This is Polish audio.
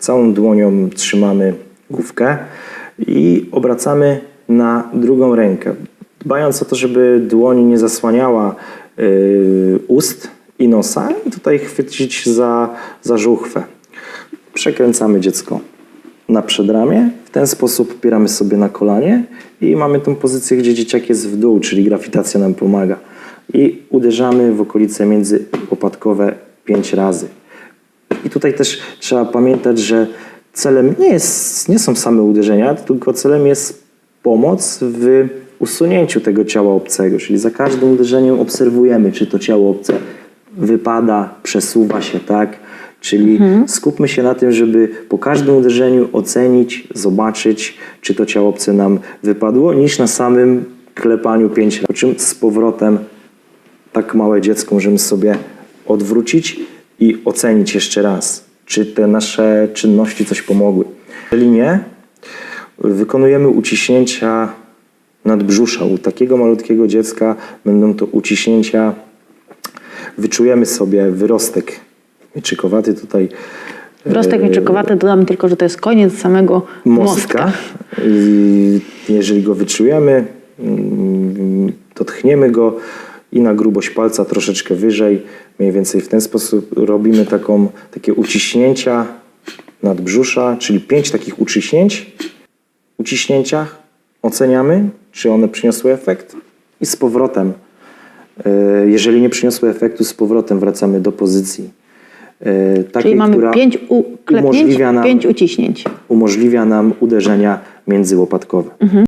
Całą dłonią trzymamy główkę i obracamy na drugą rękę. Dbając o to, żeby dłoń nie zasłaniała y, ust i nosa i tutaj chwycić za, za żuchwę. Przekręcamy dziecko na przedramię. W ten sposób opieramy sobie na kolanie i mamy tą pozycję, gdzie dzieciak jest w dół, czyli grawitacja nam pomaga. I uderzamy w okolice międzyłopatkowe pięć razy. I tutaj też trzeba pamiętać, że celem nie, jest, nie są same uderzenia, tylko celem jest pomoc w usunięciu tego ciała obcego. Czyli za każdym uderzeniem obserwujemy, czy to ciało obce wypada, przesuwa się, tak? Czyli skupmy się na tym, żeby po każdym uderzeniu ocenić, zobaczyć, czy to ciało obce nam wypadło, niż na samym klepaniu pięć razy. Po czym z powrotem tak małe dziecko możemy sobie odwrócić i ocenić jeszcze raz, czy te nasze czynności coś pomogły. Jeżeli nie, wykonujemy uciśnięcia nadbrzusza. U takiego malutkiego dziecka będą to uciśnięcia, wyczujemy sobie wyrostek mieczykowaty tutaj. E, mieczykowaty, dodam tylko, że to jest koniec samego mostka. jeżeli go wyczujemy, mm, dotkniemy go i na grubość palca troszeczkę wyżej, mniej więcej w ten sposób robimy taką, takie uciśnięcia nadbrzusza, czyli pięć takich uciśnięć. Uciśnięciach oceniamy, czy one przyniosły efekt i z powrotem, e, jeżeli nie przyniosły efektu, z powrotem wracamy do pozycji e, takiej, Czyli mamy która pięć u- umożliwia nam pięć uciśnięć. umożliwia nam uderzenia międzyłopatkowe.